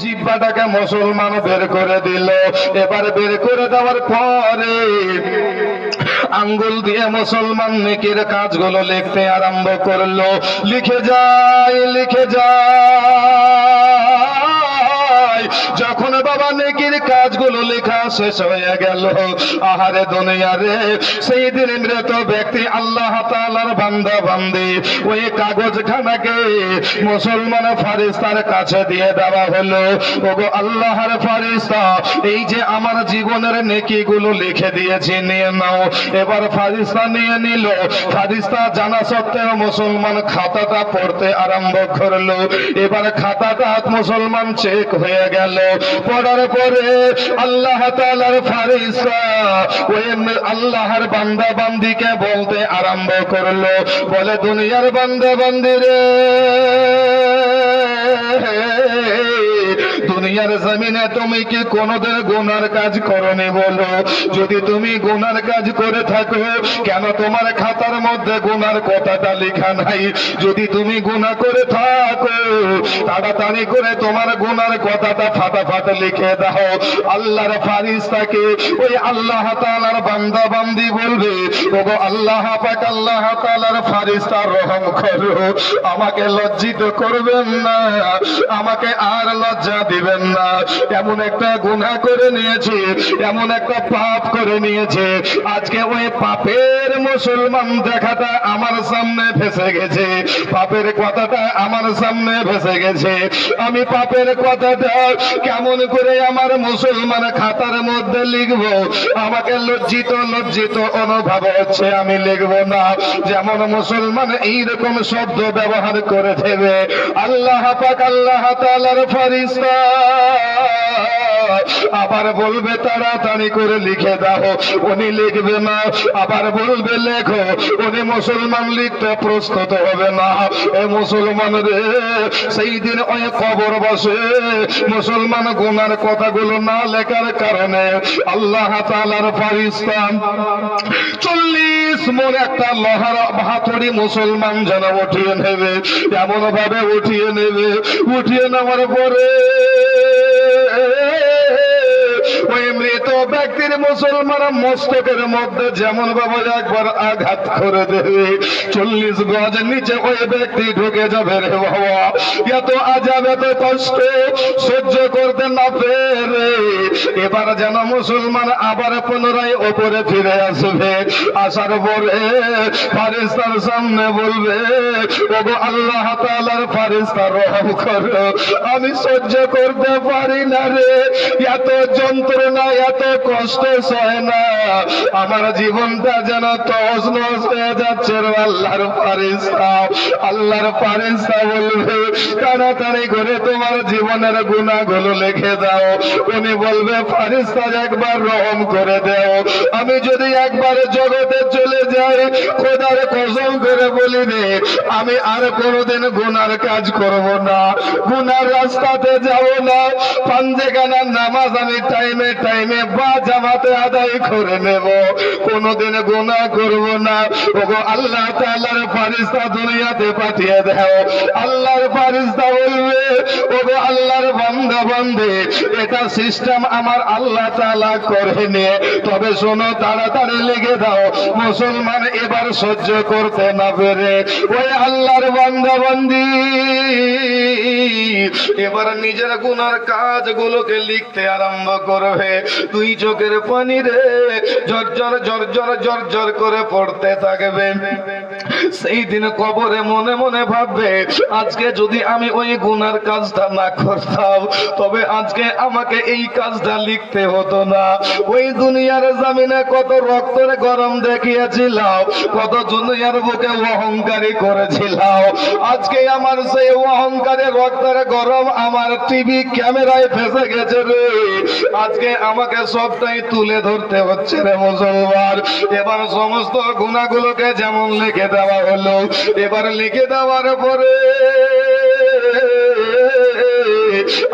জিব্বাটাকে মুসলমান বের করে দিল। এবার বের করে দেওয়ার পরে আঙ্গুল দিয়ে মুসলমান নেকির কাজগুলো লিখতে আরম্ভ করল। লিখে যায় লিখে যায়। কাজগুলো লেখা শেষ হয়ে গেল। আহারে দুনিয়ারে সেই দিন মৃত ব্যক্তি আল্লাহ তাআলার বান্দা বান্দি। ওই কাগজ খানাকে মুসলমান ফারিস্তার কাছে দিয়ে দেওয়া হলো। ওগো আল্লাহর ফারিস্তা এই যে আমার জীবনের নেকিগুলো লিখে দিয়েছি, নিয়ে নাও। এবার ফারিস্তা নিয়ে নিল। ফারিস্তা জানা সত্ত্বেও মুসলমান খাতাটা পড়তে আরম্ভ করল। এবার খাতাটা মুসলমান চেক হয়ে গেল। পড়ার পরে আল্লাহ তাআলার ফারিস্তা। ওই আল্লাহর বান্দা বান্দিকে বলতে আরম্ভ করল। বলে, দুনিয়ার বান্দা বান্দি রে। দুনিয়ার জমিনে তুমি কি কোনোদিন গুনার কাজ করনি বলো? যদি তুমি গুনার কাজ করে থাকো, কেন তোমার খাতার মধ্যে গুনার কথাটা লেখা নাই? যদি তুমি গুনাহ করে থাকো, তাড়াতাড়ি করে তোমার গুনার কথাটা ফাটাফাট লিখে দাও। আল্লাহর ফারিস্তাকে ওই আল্লাহ তাআলার বান্দা বান্দি বলবে, ওগো আল্লাহ পাক, আল্লাহ তাআলার ফারিস্তা রহম করো। আমাকে লজ্জিত করবেন না, আমাকে আর লজ্জা দিবেন না এমন একটা গুনাহ করে নিয়েছি, এমন একটা পাপ করে নিয়েছে। আজকে ওই পাপের মুসলমান দেখাটা আমার সামনে ফেসে গেছে। পাপের কথাটা আমার সামনে ফেসে গেছে। আমি পাপের কথাটা কেমন করে আমার মুসলমান খাতার মধ্যে লিখব? আমাকে লজ্জিত লজ্জিত অনুভব হচ্ছে, আমি লিখব না। যেমন মুসলমান এইরকম শব্দ ব্যবহার করে দেবে, আল্লাহ পাক, আল্লাহ তাআলার ফরিস্তা আবার বলবে তাড়াতাড়ি করে লিখে দাও। উনি লিখবে না। আবার বলবে, লেখো, উনি মুসলমান লিখতে প্রস্তুত হবে না। এ মুসলমান রে, সেই দিন ওই কবর বসে মুসলমান গুনার কথাগুলো না লেখার কারণে আল্লাহ তাআলার ফারিস্তান চল্লিশ মন একটা লোহার হাতুড়ি মুসলমান যেন উঠিয়ে নেবে এমন ভাবে উঠিয়ে নেবে। উঠিয়ে নেওয়ার পরে Yeah. ওই মৃত ব্যক্তির মুসলমান মস্তকের মধ্যে যেমন বাবা একবার আঘাত করে দেবে, চল্লিশ গজ নিচে ওই ব্যক্তি ঢুকে যাবে রে বাবা। এত আজাব, এত কষ্ট, সহ্য করতে না পেরে এবার যেন মুসলমান আবার পুনরায় ওপরে ফিরে আসবে। আসার পরে ফারিস্তার সামনে বলবে, ওগো আল্লাহ তাআলার ফারিস্তা রহম করো, আমি সহ্য করতে পারি না রে। এত যন্ত্রণা এত কষ্ট সয় না। আমার জীবনটা যেন তস নস হয়ে যাচ্ছে আল্লাহর ফারিস্তা আল্লাহর ফারিস্তা বলবে তাড়াতাড়ি করে তোমার জীবনের গুণাগুলো লিখে দাও। উনি বলবে ফারিস্তা একবার রহম করে দাও। আমি যদি একবার জগতে চলে যাই, খোদার কসম করে বলি রে আমি আর কোনোদিন গুনার কাজ করব না। গুনার রাস্তাতে যাব না। পাঞ্জেখানার নামাজ আমি টাইমে টাইমে বা জামাতে আদায় করে নেব। কোনোদিন গুনাহ করব না। ওগো আল্লাহ তাআলার ফারিস্তা দুনিয়াতে পাঠিয়ে দাও। আল্লাহর ফারিস্তা বলবে, ওগো আল্লাহর বান্দা বান্দে, এটা সিস্টেম আমার আল্লাহ তাআলা করে নিয়ে তবে শোনো, তাড়াতাড়ি লিখে দাও। মুসলমান এবার সহ্য করতে না পেরে, ওই আল্লাহর বান্দা বান্দি। এবার নিজের গুনার কাজগুলোকে লিখতে আরম্ভ করবে দুই চোখের পানি রে, ঝরঝর ঝরঝর ঝরঝর করে পড়তে থাকবে। সেই দিন কবরে মনে মনে ভাববে, আজকে যদি আমি ওই গুনার কাজটা না করতাম, তবে আজকে আমাকে এই কাজটা লিখতে হতো না। ওই দুনিয়ার জামিনে কত রক্তের গরম দেখিয়েছিলাম, কত দুনিয়ার বুকে অহংকারী করেছিলাম। আজকে আমার সেই অহংকারে রক্তের গরম আমার টিভি ক্যামেরায় ফেসে গেছে রে। আজকে আমাকে সবটাই তুলে ধরতে হচ্ছে রে মুসলমান। এবার সমস্ত গুণাগুলোকে যেমন লিখে দেওয়া হলো, এবার লিখে দেওয়ার পরে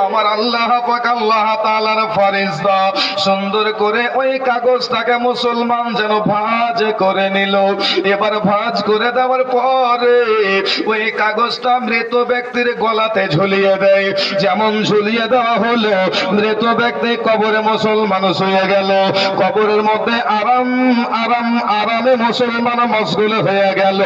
আমার আল্লাহ পাক আল্লাহ তাআলার ফেরেশতা সুন্দর করে ওই কাগজটাকে মুসলমান যেন ভাঁজ করে নিল। এবার ভাঁজ করে দেওয়ার পরে ওই কাগজটা মৃত ব্যক্তির গলাতে ঝুলিয়ে দেয়। যেমন ঝুলিয়ে দেওয়া হলো, মৃত ব্যক্তি কবরে মুসলমান শুয়ে গেল। কবরের মধ্যে আরাম আরাম, আরামে মুসলমান মশগুল হয়ে গেল।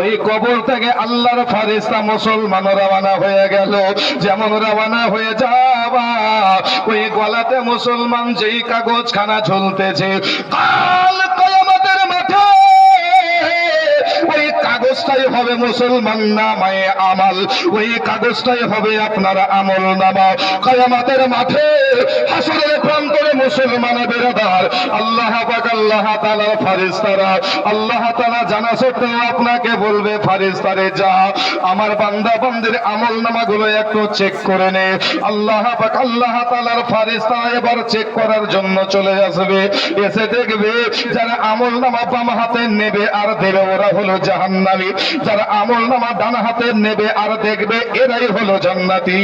ওই কবর থেকে আল্লাহর ফারিস্তা মুসলমান রওনা হয়ে গেল। যেমন রওনা হয়ে যাবা ওই গলাতে মুসলমান যেই কাগজ খানা ঝুলতেছে কাল কাগজটাই হবে মুসলমান নামায় আমাল। ওই কাগজটাই হবে আপনার আমল নামা। কয়ামাতের মাঠে হাসরের মুসলমান বেরাদার আল্লাহ পাক, আল্লাহ তাআলার ফেরেশতারা, আল্লাহ তাআলা জানা সত্ত্বেও আপনাকে বলবে, ফেরেশতারে যা, আমার বান্দা বান্দির আমল একটু চেক করে নে। আল্লাহ পাক, আল্লাহ তাআলার ফেরেশতা এবার চেক করার জন্য চলে আসবে। এসে দেখবে যারা আমল নামা বাম হাতে নেবে আর দেবে, ওরা হলো জাহান্নামী। যারা আমল নামা ডান হাতে নেবে আর দেখবে, এরাই হলো জান্নাতি।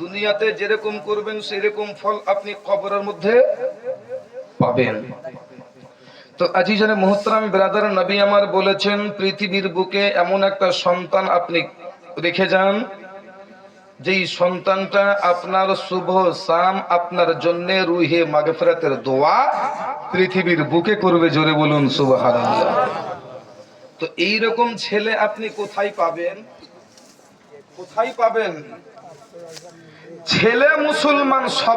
দুনিয়াতে যেরকম করবেন, সেরকম ফল আপনি কবরের মধ্যে পাবেন। তো আজি আজিজানে মোহতরাম ব্রাদার, নবী আমার বলেছেন, পৃথিবীর বুকে এমন একটা সন্তান আপনি রেখে যান, যেই সন্তানটা আপনার শুভ সাম, আপনার জন্য রুহে মাগফিরাতের দোয়া পৃথিবীর বুকে করবে, জোরে বলুন, সুবহানাল্লাহ। তো এই রকম ছেলে আপনি কোথায় পাবেন? কোথায় পাবেন? ছেলে মুসলমান সবাই